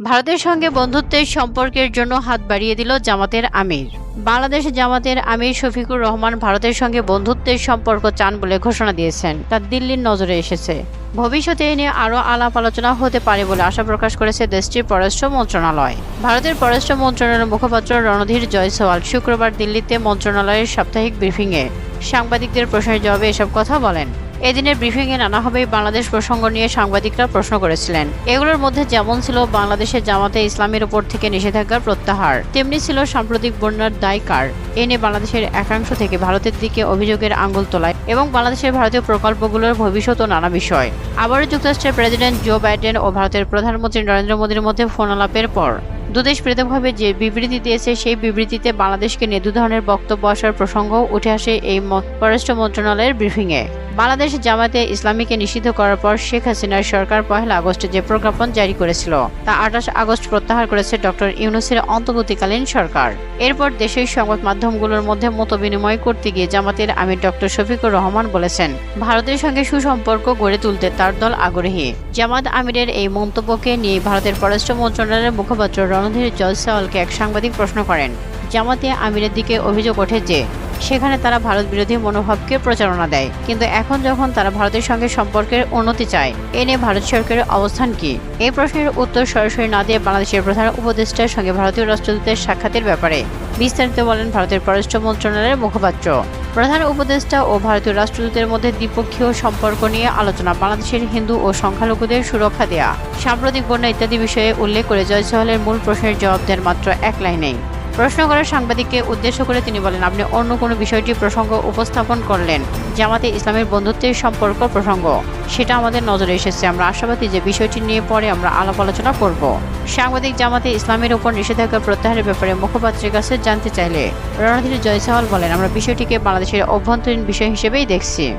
ভারতের সঙ্গে বন্ধুত্বের সম্পর্কের জন্য হাত বাড়িয়ে দিল জামাতের আমির। বাংলাদেশ জামাতের আমির শফিকুর রহমান ভারতের সঙ্গে বন্ধুত্বের সম্পর্ক চান বলে ঘোষণা দিয়েছেন। তা দিল্লির নজরে এসেছে। ভবিষ্যতে এ নিয়ে আরও আলাপ আলোচনা হতে পারে বলে আশা প্রকাশ করেছে দেশটির পররাষ্ট্র মন্ত্রণালয়। ভারতের পররাষ্ট্র মন্ত্রণালয়ের মুখপাত্র রণধীর জয়সওয়াল শুক্রবার দিল্লিতে মন্ত্রণালয়ের সাপ্তাহিক ব্রিফিংয়ে সাংবাদিকদের প্রশ্নের জবাবে এসব কথা বলেন। এদিনের ব্রিফিংয়ে নানাভাবেই বাংলাদেশ প্রসঙ্গ নিয়ে সাংবাদিকরা প্রশ্ন করেছিলেন। এগুলোর মধ্যে যেমন ছিল বাংলাদেশের জামাতে ইসলামের উপর থেকে নিষেধাজ্ঞার প্রত্যাহার, তেমনি ছিল সাম্প্রতিক বন্যার দায় কার? এ নিয়ে বাংলাদেশের একাংশ থেকে ভারতের দিকে অভিযোগের আঙ্গুল তোলায় এবং বাংলাদেশের ভারতীয় প্রকল্পগুলোর ভবিষ্যৎ ও নানা বিষয়। আবারও যুক্তরাষ্ট্রের প্রেসিডেন্ট জো বাইডেন ও ভারতের প্রধানমন্ত্রী নরেন্দ্র মোদীর মধ্যে ফোন আলাপের পর দুদেশ পৃথকভাবে যে বিবৃতি দিয়েছে, সেই বিবৃতিতে বাংলাদেশকে নিয়ে দু ধরনের বক্তব্য আসার প্রসঙ্গও উঠে আসে এই পররাষ্ট্র মন্ত্রণালয়ের ব্রিফিংয়ে বাংলাদেশ জামাতে ইসলামীকে নিষিদ্ধ করার পর শেখ হাসিনার সরকার পহেলা আগস্টে যে প্রজ্ঞাপন জারি করেছিল, তা আঠাশ আগস্ট প্রত্যাহার করেছে ডক্টর ইউনুসের অন্তর্বর্তীকালীন সরকার। এরপর দেশের সংবাদ মাধ্যমগুলোর মধ্যে মত বিনিময় করতে গিয়ে জামাতের আমির ডক্টর শফিকুর রহমান বলেছেন, ভারতের সঙ্গে সুসম্পর্ক গড়ে তুলতে তার দল আগ্রহী। জামাত আমিরের এই মন্তব্যকে নিয়ে ভারতের পররাষ্ট্র মন্ত্রণালয়ের মুখপাত্র রণধীর জয়সওয়ালকে এক সাংবাদিক প্রশ্ন করেন, জামাতে আমিরের দিকে অভিযোগ ওঠে যে সেখানে তারা ভারত বিরোধী মনোভাবকে প্রচারণা দেয়। কিন্তু এখন যখন তারা ভারতের সঙ্গে সম্পর্কের উন্নতি চায়, এ নিয়ে ভারত সরকারের অবস্থান কি? এই প্রশ্নের উত্তর সরাসরি না দিয়ে বাংলাদেশের প্রধান উপদেষ্টার সঙ্গে ভারতীয় রাষ্ট্রদূতের সাক্ষাতের ব্যাপারে। বিস্তারিত বলেন ভারতের পররাষ্ট্র মন্ত্রণালয়ের মুখপাত্র। প্রধান উপদেষ্টা ও ভারতীয় রাষ্ট্রদূতের মধ্যে দ্বিপক্ষীয় সম্পর্ক নিয়ে আলোচনা, বাংলাদেশের হিন্দু ও সংখ্যালঘুদের সুরক্ষা দেয়া। সাম্প্রতিক বন্যা ইত্যাদি বিষয়ে উল্লেখ করে জয়সওয়ালের মূল প্রশ্নের জবাব দেন মাত্র এক লাইনেই। প্রশ্ন করার সাংবাদিককে উদ্দেশ্য করে তিনি বলেন, আপনি অন্য কোনো বিষয়টি প্রসঙ্গ উপস্থাপন করলেন। জামাতে ইসলামের বন্ধুত্বের সম্পর্ক প্রসঙ্গ। সেটা আমাদের নজরে এসেছে। আমরা আশাবাদী যে বিষয়টি নিয়ে পরে আমরা আলাপ আলোচনা করব। সাংবাদিক জামাতে ইসলামের উপর নিষেধাজ্ঞা প্রত্যাহারের ব্যাপারে মুখপাত্রের কাছে জানতে চাইলে রণধীর জয়সওয়াল বলেন, আমরা বিষয়টিকে বাংলাদেশের অভ্যন্তরীণ বিষয় হিসেবেই দেখছি।